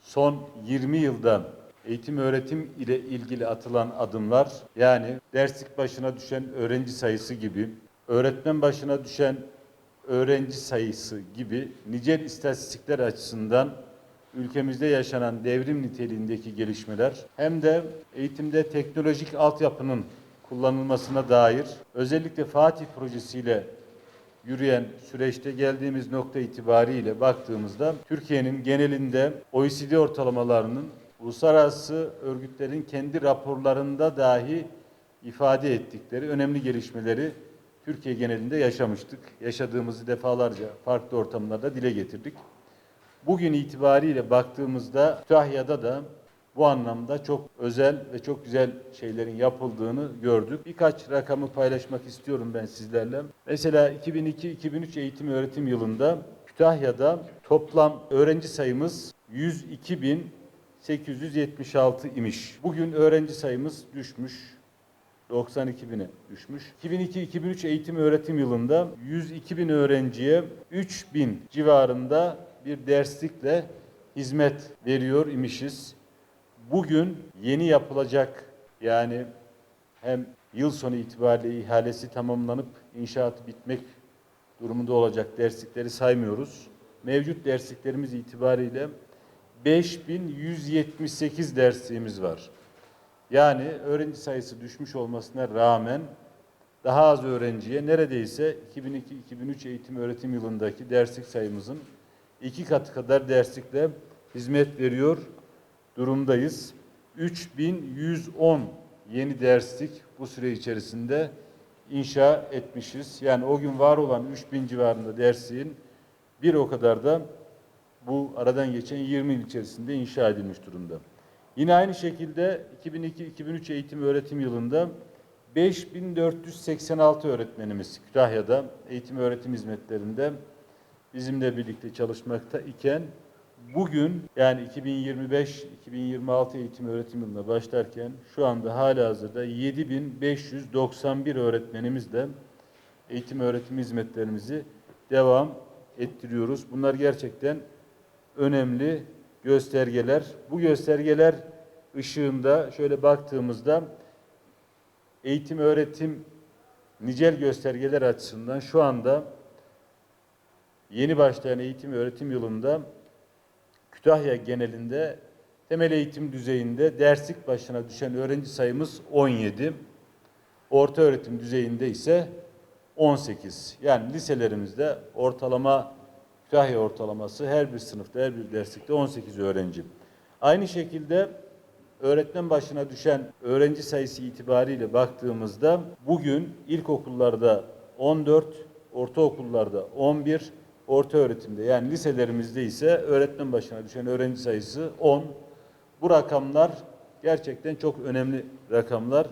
son 20 yılda eğitim öğretim ile ilgili atılan adımlar yani derslik başına düşen öğrenci sayısı gibi, öğretmen başına düşen öğrenci sayısı gibi nicel istatistikler açısından ülkemizde yaşanan devrim niteliğindeki gelişmeler hem de eğitimde teknolojik altyapının kullanılmasına dair özellikle Fatih projesiyle yürüyen süreçte geldiğimiz nokta itibariyle baktığımızda Türkiye'nin genelinde OECD ortalamalarının uluslararası örgütlerin kendi raporlarında dahi ifade ettikleri önemli gelişmeleri Türkiye genelinde yaşamıştık. Yaşadığımızı defalarca farklı ortamlarda dile getirdik. Bugün itibariyle baktığımızda Kütahya'da da bu anlamda çok özel ve çok güzel şeylerin yapıldığını gördük. Birkaç rakamı paylaşmak istiyorum ben sizlerle. Mesela 2002-2003 eğitim öğretim yılında Kütahya'da toplam öğrenci sayımız 102.876 imiş. Bugün öğrenci sayımız düşmüş. 92 bine düşmüş. 2002-2003 eğitim öğretim yılında 102 bin öğrenciye 3 bin civarında bir derslikle hizmet veriyor imişiz. Bugün yeni yapılacak yani hem yıl sonu itibariyle ihalesi tamamlanıp inşaatı bitmek durumunda olacak derslikleri saymıyoruz. Mevcut dersliklerimiz itibariyle 5178 dersliğimiz var. Yani öğrenci sayısı düşmüş olmasına rağmen daha az öğrenciye neredeyse 2002-2003 eğitim öğretim yılındaki derslik sayımızın iki katı kadar derslikle hizmet veriyor durumdayız. 3110 yeni derslik bu süre içerisinde inşa etmişiz. Yani o gün var olan 3000 civarında dersliğin bir o kadar da bu aradan geçen 20 yıl içerisinde inşa edilmiş durumda. Yine aynı şekilde 2002-2003 eğitim öğretim yılında 5486 öğretmenimiz Kütahya'da eğitim öğretim hizmetlerinde bizimle birlikte çalışmakta iken bugün yani 2025-2026 eğitim öğretim yılına başlarken şu anda hala hazırda 7591 öğretmenimizle eğitim öğretim hizmetlerimizi devam ettiriyoruz. Bunlar gerçekten önemli göstergeler. Bu göstergeler ışığında şöyle baktığımızda eğitim öğretim nicel göstergeler açısından şu anda yeni başlayan eğitim öğretim yılında Kütahya genelinde temel eğitim düzeyinde derslik başına düşen öğrenci sayımız 17. Orta öğretim düzeyinde ise 18. Yani liselerimizde ortalama Kütahya ortalaması her bir sınıfta, her bir derslikte 18 öğrenci. Aynı şekilde öğretmen başına düşen öğrenci sayısı itibariyle baktığımızda bugün ilkokullarda 14, ortaokullarda 11, orta öğretimde yani liselerimizde ise öğretmen başına düşen öğrenci sayısı 10. Bu rakamlar gerçekten çok önemli rakamlar.